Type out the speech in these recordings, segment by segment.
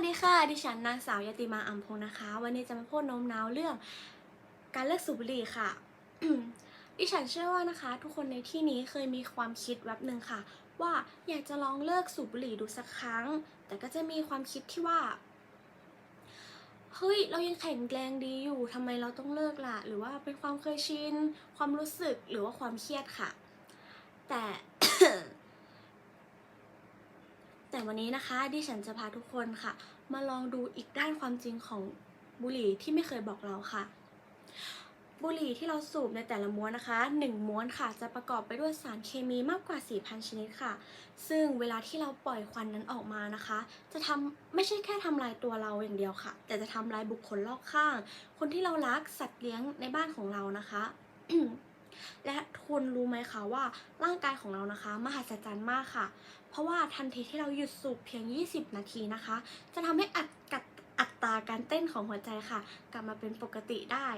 วัสดีค่ะ ดิฉันนางสาวยติมาอัมพงนะคะ วันนี้จะมาพูดโน้มน้าวเรื่อง การเลิกสูบบุหรี่ค่ะ ดิฉันเชื่อว่านะคะ ทุกคนในที่นี้เคยมีความคิดแวบหนึ่งค่ะ ว่าอยากจะลองเลิกสูบบุหรี่ดูสักครั้ง แต่ก็จะมีความคิดที่ว่า เฮ้ย เรายังแข็งแรงดีอยู่ทำไมเราต้องเลิกล่ะ หรือว่าเป็นความเคยชิน ความรู้สึก หรือว่าความเครียดค่ะ แต่ แต่วันนี้นะคะดิฉันจะพาทุกคนค่ะ มาลองดูอีกด้านความจริงของบุหรี่ที่ไม่เคยบอกเราค่ะ บุหรี่ที่เราสูบในแต่ละม้วนนะคะหนึ่งม้วนค่ะ จะประกอบไปด้วยสารเคมีมากกว่า 4,000 ชนิดค่ะ ซึ่งเวลาที่เราปล่อยควันนั้นออกมานะคะ จะทำไม่ใช่แค่ทำลายตัวเราอย่างเดียวค่ะ แต่จะทำลายบุคคลรอบข้าง คนที่เรารักสัตว์เลี้ยงในบ้านของเรานะคะ และคุณรู้ไหมคะว่าร่างกายของเรานะคะ มหัศจรรย์มากค่ะ เพราะว่าทันทีที่เราหยุดสูบเพียง 20 นาทีนะคะ จะทำให้อัดกัดอัตราการเต้นของหัวใจค่ะ กลับมาเป็นปกติได้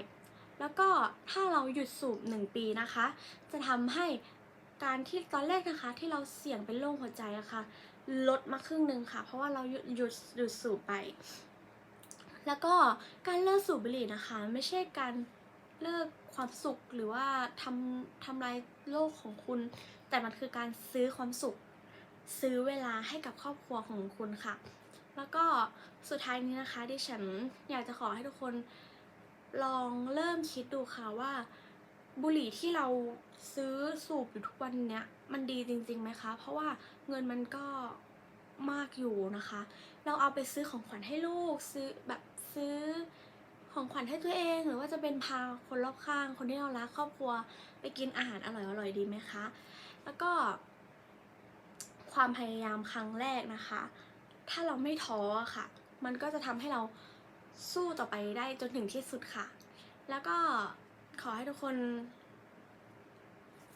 แล้วก็ถ้าเราหยุดสูบ 1 ปีนะคะ จะทำให้การที่ตอนแรกนะคะ ที่เราเสี่ยงเป็นโรคหัวใจอะค่ะลดมาครึ่งหนึ่งค่ะ เพราะว่าเราหยุดหยุดหยุดสูบไป แล้วก็การเลิกสูบบุหรี่นะคะ ไม่ใช่การ เลิกความสุขหรือว่าทำทำลายโลกของคุณ แต่มันคือการซื้อความสุข ซื้อเวลาให้กับครอบครัวของคุณค่ะ แล้วก็สุดท้ายนี้นะคะดิฉันอยากจะขอให้ทุกคนลองเริ่มคิดดูค่ะว่าบุหรี่ที่เราซื้อสูบอยู่ทุกวันเนี้ยมันดีจริงๆไหมคะ เพราะว่าเงินมันก็มากอยู่นะคะ เราเอาไปซื้อของขวัญให้ลูกซื้อแบบซื้อ ของขวัญให้ตัวเองหรือว่าจะเป็นพาคนรอบข้าง คนที่เรารักครอบครัวไปกินอาหารอร่อยๆดีไหมคะ แล้วก็ ความพยายามครั้งแรกนะคะ ถ้าเราไม่ท้อค่ะ มันก็จะทำให้เราสู้ต่อไปได้จนถึงที่สุดค่ะ แล้วก็ขอให้ทุกคน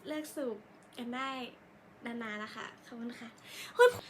เลิกสูบกันได้นานๆนะคะขอบคุณค่ะ